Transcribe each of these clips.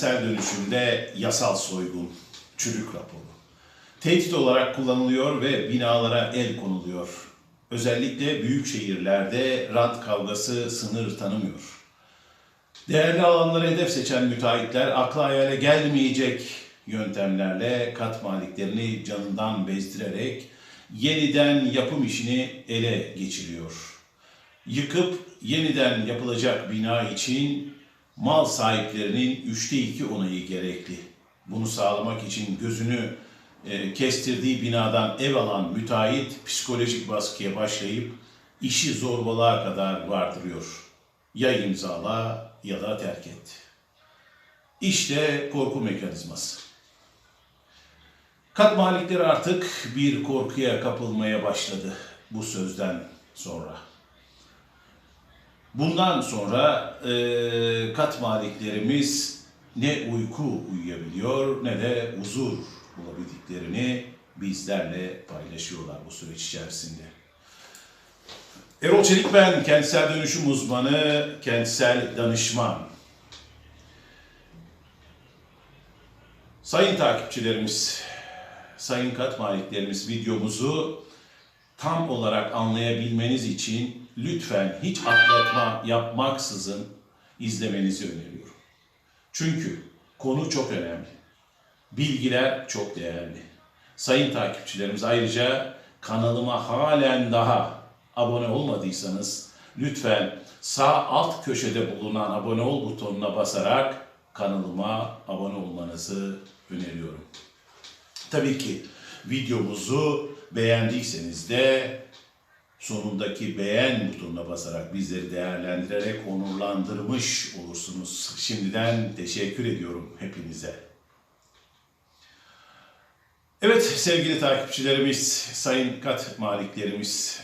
Kentsel dönüşümde yasal soygun, çürük raporu. Tehdit olarak kullanılıyor ve binalara el konuluyor. Özellikle büyük şehirlerde rant kavgası sınır tanımıyor. Değerli alanları hedef seçen müteahhitler akla hayale gelmeyecek yöntemlerle kat maliklerini canından bezdirerek yeniden yapım işini ele geçiriyor. Yıkıp yeniden yapılacak bina için mal sahiplerinin üçte iki onayı gerekli. Bunu sağlamak için gözünü e, kestirdiği binadan ev alan müteahhit psikolojik baskıya başlayıp işi zorbalığa kadar vardırıyor. Ya imzala ya da terk et. İşte korku mekanizması. Kat malikleri artık bir korkuya kapılmaya başladı bu sözden sonra. Bundan sonra e, kat maliklerimiz ne uyku uyuyabiliyor ne de huzur bulabildiklerini bizlerle paylaşıyorlar bu süreç içerisinde. Erol Çelik ben, kentsel dönüşüm uzmanı, kentsel danışman. Sayın takipçilerimiz, sayın kat maliklerimiz videomuzu tam olarak anlayabilmeniz için lütfen hiç atlatma yapmaksızın izlemenizi öneriyorum. Çünkü konu çok önemli. Bilgiler çok değerli. Sayın takipçilerimiz ayrıca kanalıma halen daha abone olmadıysanız lütfen sağ alt köşede bulunan abone ol butonuna basarak kanalıma abone olmanızı öneriyorum. Tabii ki videomuzu beğendiyseniz de sonundaki beğen butonuna basarak bizleri değerlendirerek onurlandırmış olursunuz. Şimdiden teşekkür ediyorum hepinize. Evet sevgili takipçilerimiz, sayın kat maliklerimiz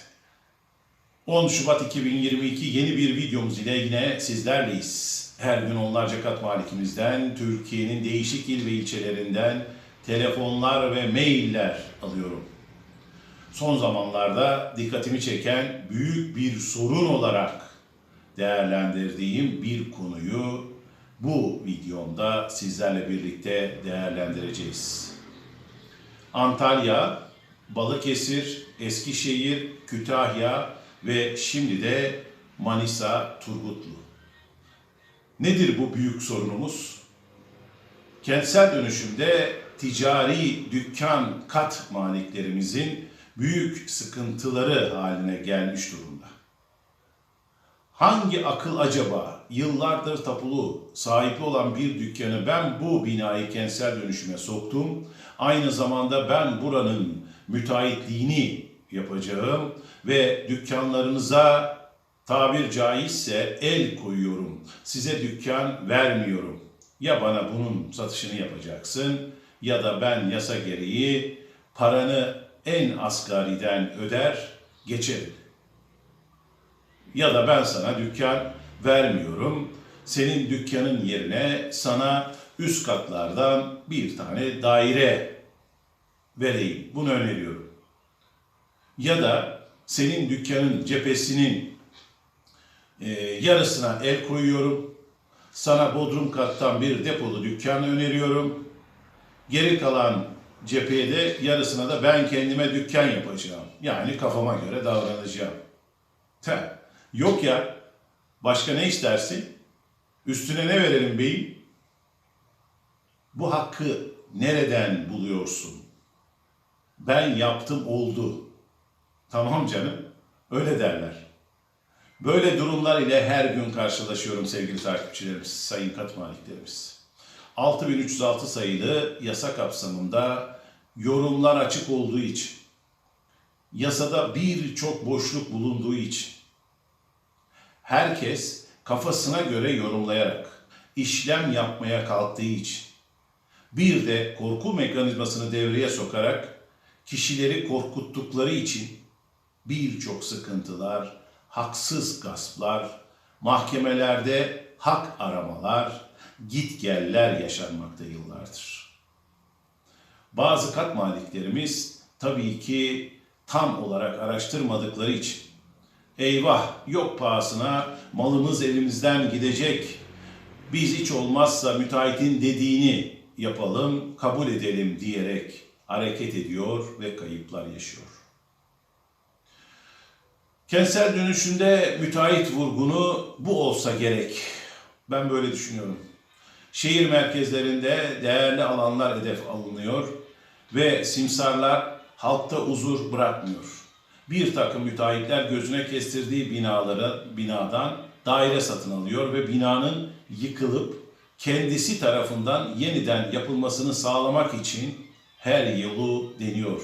10 Şubat 2022 yeni bir videomuz ile yine sizlerleyiz. Her gün onlarca kat malikimizden, Türkiye'nin değişik il ve ilçelerinden telefonlar ve mailler alıyorum. Son zamanlarda dikkatimi çeken büyük bir sorun olarak değerlendirdiğim bir konuyu bu videomda sizlerle birlikte değerlendireceğiz. Antalya, Balıkesir, Eskişehir, Kütahya ve şimdi de Manisa, Turgutlu. Nedir bu büyük sorunumuz? Kentsel dönüşümde ticari dükkan kat maliklerimizin büyük sıkıntıları haline gelmiş durumda. Hangi akıl acaba yıllardır tapulu sahipli olan bir dükkanı ben bu binayı kentsel dönüşüme soktum. Aynı zamanda ben buranın müteahhitliğini yapacağım ve dükkanlarınıza tabir caizse el koyuyorum. Size dükkan vermiyorum. Ya bana bunun satışını yapacaksın ya da ben yasa gereği paranı en asgariden öder geçerim. Ya da ben sana dükkan vermiyorum. Senin dükkanın yerine sana üst katlardan bir tane daire vereyim. Bunu öneriyorum. Ya da senin dükkanın cephesinin e, yarısına el koyuyorum. Sana bodrum kattan bir depolu dükkan öneriyorum. Geri kalan cepheye de yarısına da ben kendime dükkan yapacağım. Yani kafama göre davranacağım. Te, yok ya. Başka ne istersin? Üstüne ne verelim beyim? Bu hakkı nereden buluyorsun? Ben yaptım oldu. Tamam canım. Öyle derler. Böyle durumlar ile her gün karşılaşıyorum sevgili takipçilerimiz, sayın kat maliklerimiz. 6306 sayılı yasa kapsamında yorumlar açık olduğu için, yasada birçok boşluk bulunduğu için, herkes kafasına göre yorumlayarak işlem yapmaya kalktığı için, bir de korku mekanizmasını devreye sokarak kişileri korkuttukları için birçok sıkıntılar, haksız gasplar, mahkemelerde hak aramalar, git geller yaşanmakta yıllardır. Bazı kat maliklerimiz tabii ki tam olarak araştırmadıkları için eyvah yok pahasına malımız elimizden gidecek, biz hiç olmazsa müteahhitin dediğini yapalım, kabul edelim diyerek hareket ediyor ve kayıplar yaşıyor. Kentsel dönüşümde müteahhit vurgunu bu olsa gerek. Ben böyle düşünüyorum. Şehir merkezlerinde değerli alanlar hedef alınıyor ve simsarlar halkta huzur bırakmıyor. Bir takım müteahhitler gözüne kestirdiği binaları binadan daire satın alıyor ve binanın yıkılıp kendisi tarafından yeniden yapılmasını sağlamak için her yolu deniyor.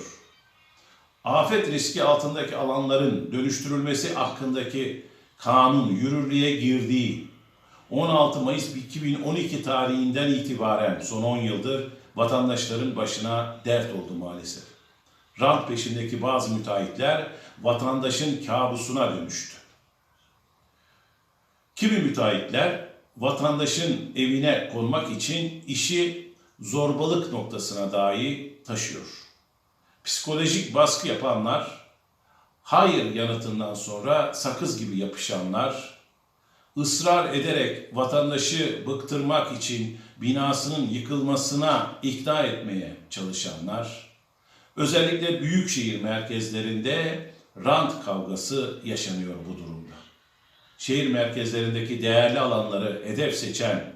Afet riski altındaki alanların dönüştürülmesi hakkındaki kanun yürürlüğe girdiği 16 Mayıs 2012 tarihinden itibaren son 10 yıldır vatandaşların başına dert oldu maalesef. Rant peşindeki bazı müteahhitler vatandaşın kabusuna dönüştü. Kimi müteahhitler vatandaşın evine konmak için işi zorbalık noktasına dahi taşıyor. Psikolojik baskı yapanlar, hayır yanıtından sonra sakız gibi yapışanlar, ısrar ederek vatandaşı bıktırmak için binasının yıkılmasına ikna etmeye çalışanlar, özellikle büyük şehir merkezlerinde rant kavgası yaşanıyor bu durumda. Şehir merkezlerindeki değerli alanları hedef seçen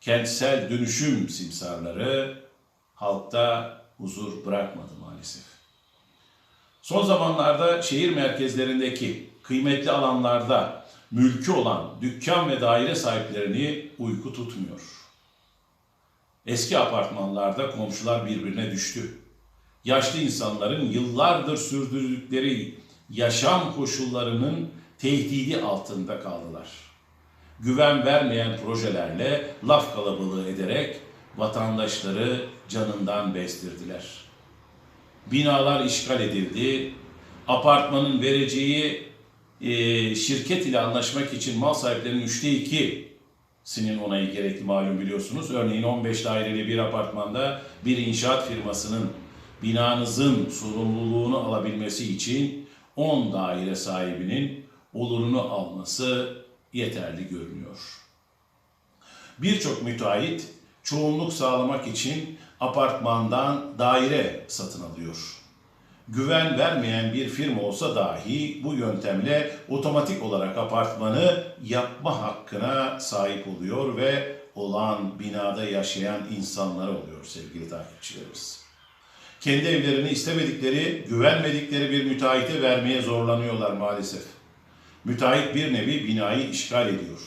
kentsel dönüşüm simsarları halkta huzur bırakmadı maalesef. Son zamanlarda şehir merkezlerindeki kıymetli alanlarda mülkü olan dükkan ve daire sahiplerini uyku tutmuyor. Eski apartmanlarda komşular birbirine düştü. Yaşlı insanların yıllardır sürdürdükleri yaşam koşullarının tehdidi altında kaldılar. Güven vermeyen projelerle laf kalabalığı ederek vatandaşları canından bezdirdiler. Binalar işgal edildi. Apartmanın vereceği e, şirket ile anlaşmak için mal sahiplerinin üçte ikisinin onayı gerekli malum biliyorsunuz. Örneğin 15 daireli bir apartmanda bir inşaat firmasının binanızın sorumluluğunu alabilmesi için 10 daire sahibinin olurunu alması yeterli görünüyor. Birçok müteahhit çoğunluk sağlamak için apartmandan daire satın alıyor. Güven vermeyen bir firma olsa dahi bu yöntemle otomatik olarak apartmanı yapma hakkına sahip oluyor ve olan binada yaşayan insanlar oluyor sevgili takipçilerimiz. Kendi evlerini istemedikleri, güvenmedikleri bir müteahhite vermeye zorlanıyorlar maalesef. Müteahhit bir nevi binayı işgal ediyor.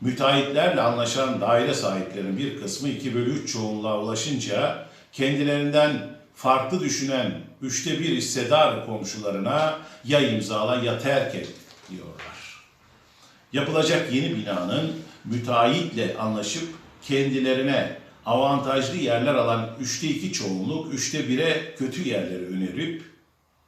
Müteahhitlerle anlaşan daire sahiplerinin bir kısmı 2 bölü 3 çoğunluğa ulaşınca kendilerinden farklı düşünen üçte bir hissedar komşularına ya imzala ya terk et diyorlar. Yapılacak yeni binanın müteahhitle anlaşıp kendilerine avantajlı yerler alan üçte iki çoğunluk üçte bire kötü yerleri önerip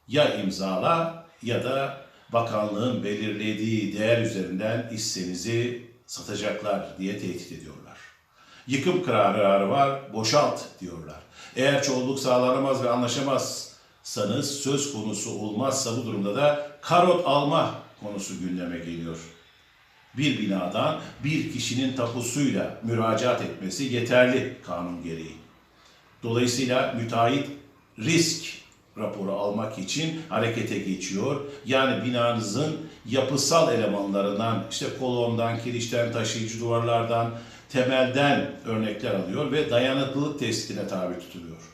ya imzala ya da bakanlığın belirlediği değer üzerinden hissenizi satacaklar diye tehdit ediyorlar. Yıkım kararı var, boşalt diyorlar. Eğer çoğunluk sağlanamaz ve anlaşamazsanız söz konusu olmazsa bu durumda da karot alma konusu gündeme geliyor. Bir binadan bir kişinin tapusuyla müracaat etmesi yeterli kanun gereği. Dolayısıyla müteahhit risk raporu almak için harekete geçiyor. Yani binanızın yapısal elemanlarından, işte kolondan, kirişten, taşıyıcı duvarlardan, temelden örnekler alıyor ve dayanıklılık testine tabi tutuluyor.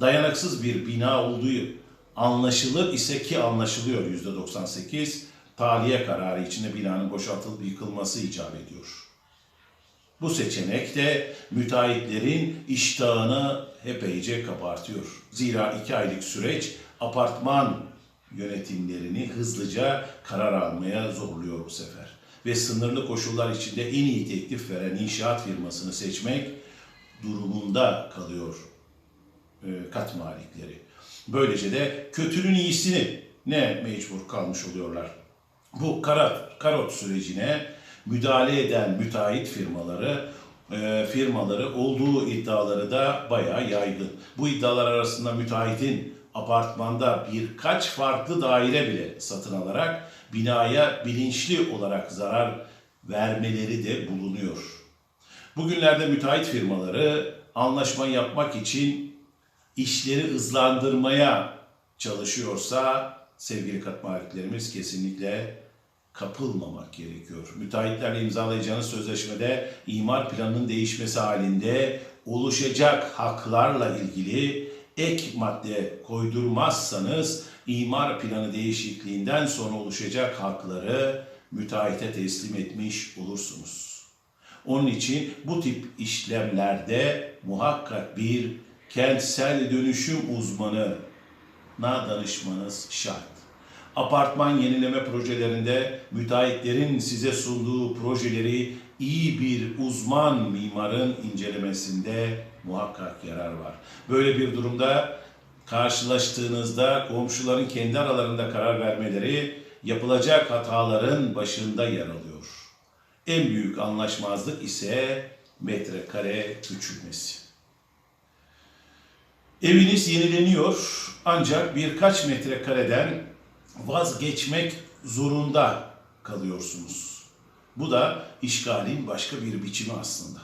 Dayanıksız bir bina olduğu anlaşılır ise ki anlaşılıyor yüzde 98, tahliye kararı içinde binanın boşaltılıp yıkılması icap ediyor. Bu seçenek de müteahhitlerin iştahını epeyce kabartıyor. Zira iki aylık süreç apartman yönetimlerini hızlıca karar almaya zorluyor bu sefer. Ve sınırlı koşullar içinde en iyi teklif veren inşaat firmasını seçmek durumunda kalıyor kat malikleri. Böylece de kötünün iyisini ne mecbur kalmış oluyorlar. Bu karot, karot sürecine müdahale eden müteahhit firmaları e, firmaları olduğu iddiaları da bayağı yaygın. Bu iddialar arasında müteahhitin apartmanda birkaç farklı daire bile satın alarak binaya bilinçli olarak zarar vermeleri de bulunuyor. Bugünlerde müteahhit firmaları anlaşma yapmak için işleri hızlandırmaya çalışıyorsa sevgili katmaliklerimiz kesinlikle kapılmamak gerekiyor. Müteahhitlerle imzalayacağınız sözleşmede imar planının değişmesi halinde oluşacak haklarla ilgili ek madde koydurmazsanız imar planı değişikliğinden sonra oluşacak hakları müteahhite teslim etmiş olursunuz. Onun için bu tip işlemlerde muhakkak bir kentsel dönüşüm uzmanına danışmanız şart. Apartman yenileme projelerinde müteahhitlerin size sunduğu projeleri iyi bir uzman mimarın incelemesinde muhakkak yarar var. Böyle bir durumda karşılaştığınızda komşuların kendi aralarında karar vermeleri yapılacak hataların başında yer alıyor. En büyük anlaşmazlık ise metrekare küçülmesi. Eviniz yenileniyor ancak birkaç metrekareden vazgeçmek zorunda kalıyorsunuz. Bu da işgalin başka bir biçimi aslında.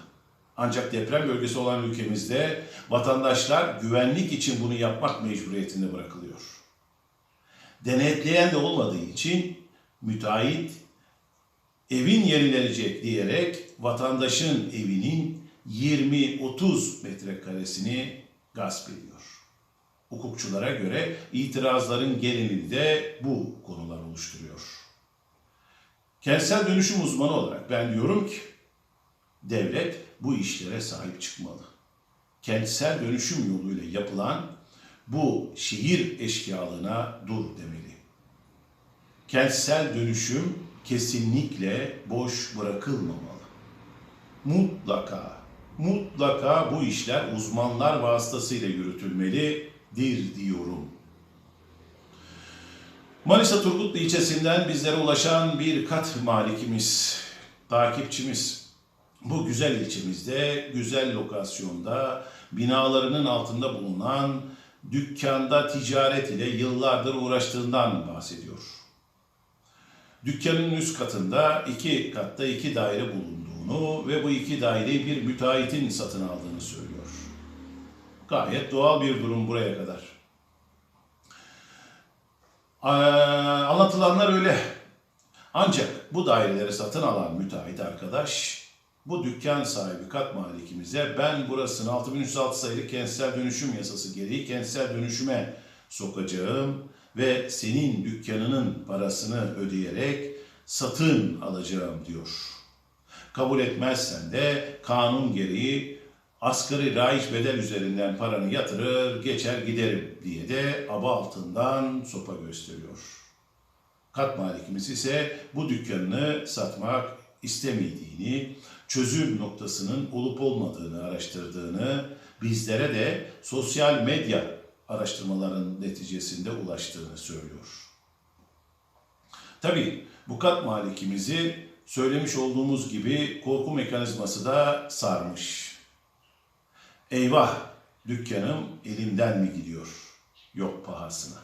Ancak deprem bölgesi olan ülkemizde vatandaşlar güvenlik için bunu yapmak mecburiyetinde bırakılıyor. Denetleyen de olmadığı için müteahhit evin yenilenecek diyerek vatandaşın evinin 20-30 metrekaresini gasp ediyor. Hukukçulara göre itirazların genelini de bu konular oluşturuyor. Kentsel dönüşüm uzmanı olarak ben diyorum ki devlet bu işlere sahip çıkmalı. Kentsel dönüşüm yoluyla yapılan bu şehir eşkıyalığına dur demeli. Kentsel dönüşüm kesinlikle boş bırakılmamalı. Mutlaka, mutlaka bu işler uzmanlar vasıtasıyla yürütülmelidir diyorum. Manisa Turgutlu ilçesinden bizlere ulaşan bir kat malikimiz, takipçimiz. Bu güzel ilçemizde, güzel lokasyonda, binalarının altında bulunan dükkanda ticaret ile yıllardır uğraştığından bahsediyor. Dükkanın üst katında iki katta iki daire bulunduğunu ve bu iki daireyi bir müteahhitin satın aldığını söylüyor. Gayet doğal bir durum buraya kadar. Ee, anlatılanlar öyle. Ancak bu daireleri satın alan müteahhit arkadaş bu dükkan sahibi kat malikimize ben burasını 6306 sayılı kentsel dönüşüm yasası gereği kentsel dönüşüme sokacağım ve senin dükkanının parasını ödeyerek satın alacağım diyor. Kabul etmezsen de kanun gereği asgari raiç bedel üzerinden paranı yatırır geçer giderim diye de aba altından sopa gösteriyor. Kat malikimiz ise bu dükkanını satmak istemediğini, çözüm noktasının olup olmadığını araştırdığını, bizlere de sosyal medya araştırmaların neticesinde ulaştığını söylüyor. Tabii bu kat malikimizi söylemiş olduğumuz gibi korku mekanizması da sarmış. Eyvah dükkanım elimden mi gidiyor? Yok pahasına.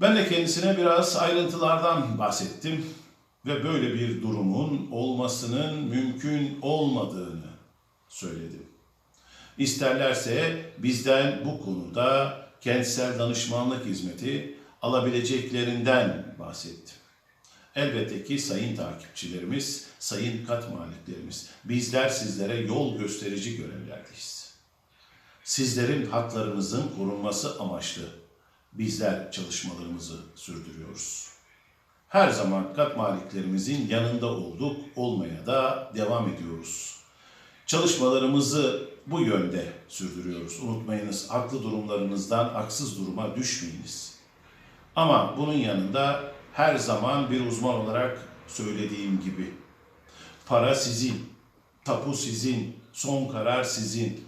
Ben de kendisine biraz ayrıntılardan bahsettim ve böyle bir durumun olmasının mümkün olmadığını söyledim. İsterlerse bizden bu konuda kentsel danışmanlık hizmeti alabileceklerinden bahsettim. Elbette ki sayın takipçilerimiz, sayın kat maliklerimiz, bizler sizlere yol gösterici görevlerdeyiz. Sizlerin haklarınızın korunması amaçlı bizler çalışmalarımızı sürdürüyoruz. Her zaman kat maliklerimizin yanında olduk, olmaya da devam ediyoruz. Çalışmalarımızı bu yönde sürdürüyoruz. Unutmayınız, haklı durumlarınızdan haksız duruma düşmeyiniz. Ama bunun yanında her zaman bir uzman olarak söylediğim gibi para sizin, tapu sizin, son karar sizin.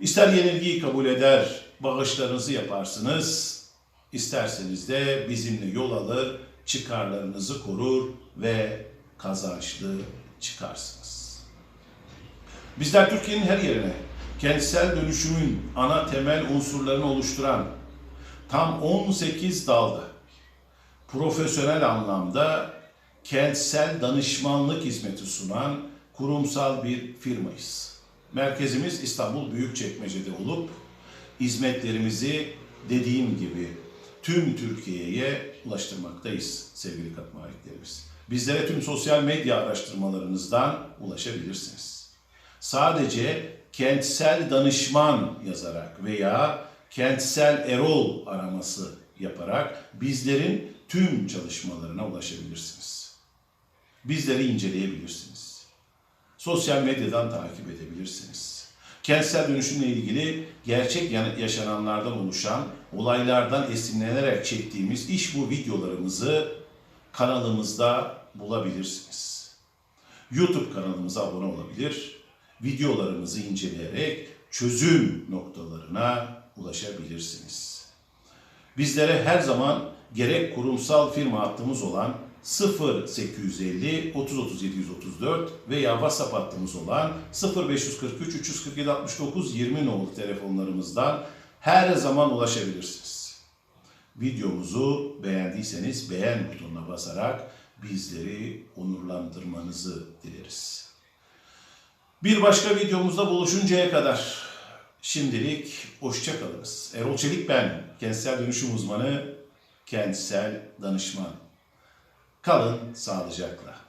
İster yenilgiyi kabul eder, bağışlarınızı yaparsınız, isterseniz de bizimle yol alır, çıkarlarınızı korur ve kazançlı çıkarsınız. Bizler Türkiye'nin her yerine kentsel dönüşümün ana temel unsurlarını oluşturan tam 18 dalda profesyonel anlamda kentsel danışmanlık hizmeti sunan kurumsal bir firmayız. Merkezimiz İstanbul Büyükçekmece'de olup hizmetlerimizi dediğim gibi tüm Türkiye'ye ulaştırmaktayız sevgili kat maliklerimiz. Bizlere tüm sosyal medya araştırmalarınızdan ulaşabilirsiniz. Sadece kentsel danışman yazarak veya kentsel erol araması yaparak bizlerin tüm çalışmalarına ulaşabilirsiniz. Bizleri inceleyebilirsiniz. Sosyal medyadan takip edebilirsiniz. Kentsel dönüşümle ilgili gerçek ya- yaşananlardan oluşan olaylardan esinlenerek çektiğimiz iş bu videolarımızı kanalımızda bulabilirsiniz. YouTube kanalımıza abone olabilir, videolarımızı inceleyerek çözüm noktalarına ulaşabilirsiniz. Bizlere her zaman gerek kurumsal firma hattımız olan 0850 30 30 734 veya WhatsApp hattımız olan 0543 347 69 20 nolu telefonlarımızdan her zaman ulaşabilirsiniz. Videomuzu beğendiyseniz beğen butonuna basarak bizleri onurlandırmanızı dileriz. Bir başka videomuzda buluşuncaya kadar şimdilik hoşçakalınız. Erol Çelik ben, kentsel dönüşüm uzmanı, kentsel danışman. Kalın sağlıcakla.